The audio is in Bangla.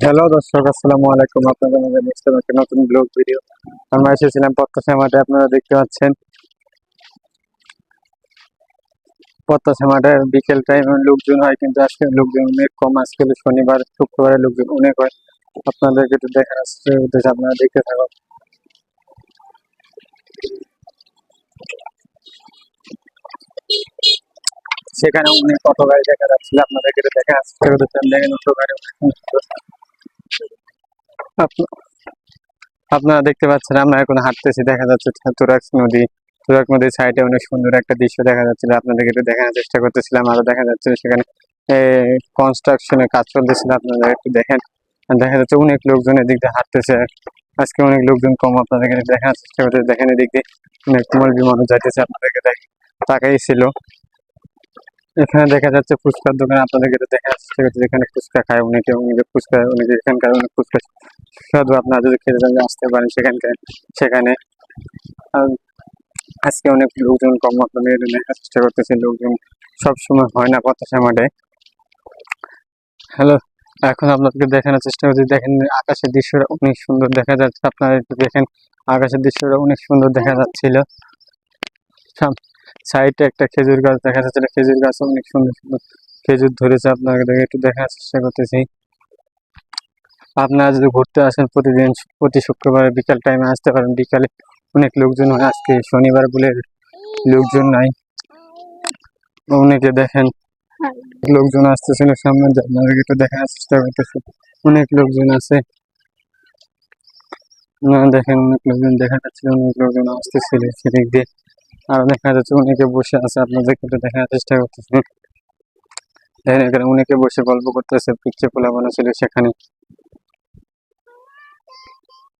হ্যালো দর্শক, আসসালামু আলাইকুম। আপনাদের মাঝে নেক্সট একটা নতুন ব্লগ ভিডিও আমরা এসেছিলাম পত্তাসা মাঠে আপনারা দেখতে পাচ্ছেন পত্তাসা মাঠে বিকেল টাইমে লোকজন হয়, কিন্তু আজকে লোকজন অনেক কম। আজকে শনিবার, শুক্রবারে লোকজন অনেক হয়। আপনাদেরকে একটু দেখার উদ্দেশ্যে আপনারা দেখতে থাকুন। সেখানে অনেক অটো গাড়ি দেখা যাচ্ছিল। আপনাদেরকে দেখা দেখেন অটো গাড়ি আপনারা দেখতে পাচ্ছেন, আমরা এখন হাঁটতেছি, দেখা যাচ্ছে তুরাক্স নদী তুরাক নদীর সাইডে অনেক সুন্দর একটা দৃশ্য দেখা যাচ্ছিল আপনাদেরকে একটু দেখানোর চেষ্টা করতেছিলাম, আরও দেখা যাচ্ছে সেখানে কনস্ট্রাকশনের কাজ চলতেছিল, আপনারা একটু দেখেন। দেখা যাচ্ছে অনেক লোকজন এদিক দিয়ে হাঁটতেছে আজকে অনেক লোকজন কম আপনাদেরকে দেখানোর চেষ্টা করতে দেখেন এদিক দিয়ে অনেক মলবি মানুষ যাইতেছে, আপনাদেরকে দেখ তাকাই ছিল। এখানে দেখা যাচ্ছে ফুচকার দোকান আপনাদেরকে দেখানোর চেষ্টা যেখানে ফুচকা খায় অনেকে অনেকে ফুচকা, অনেকে এখানকার অনেক ফুচকা সুস্বাদু আপনারা যদি খেতে চান, আসতে পারেন সেখানকার, সেখানে। আজকে অনেক লোকজন কম আপনাদের দেখার চেষ্টা করতেছে, লোকজন সবসময় হয় না পতাশা মাঠে। হ্যালো, এখন আপনাদেরকে দেখানোর চেষ্টা করছি, দেখেন আকাশের দৃশ্যটা অনেক সুন্দর দেখা যাচ্ছে, আপনারা একটু দেখেন, আকাশের দৃশ্যটা অনেক সুন্দর দেখা যাচ্ছিল। সাইডে একটা খেজুর গাছ দেখা যাচ্ছিল খেজুর গাছ অনেক সুন্দর সুন্দর খেজুর ধরেছে। আপনাদের একটু দেখার চেষ্টা করতেছি। আপনারা যদি ঘুরতে আসেন প্রতিদিন, প্রতি শুক্রবারে বিকাল টাইমে আসতে পারেন। বিকালে অনেক লোকজন হয়। আজকে শনিবার বলে লোকজন নাই। অনেকে দেখেন। লোকজন আসতেছিল সামনে আপনাদেরকে একটু দেখার চেষ্টা করতেছি। অনেক লোকজন আছে। দেখেন অনেক লোকজন দেখা যাচ্ছে। অনেক লোকজন আসতেছিল সেদিক দিয়ে। আর দেখা যাচ্ছে অনেকে বসে আছে আপনাদেরকে কিন্তু দেখার চেষ্টা করতেছি। দেখেন এখানে অনেকে বসে গল্প করতেছে পিকচার পোলা বানা ছিল সেখানে।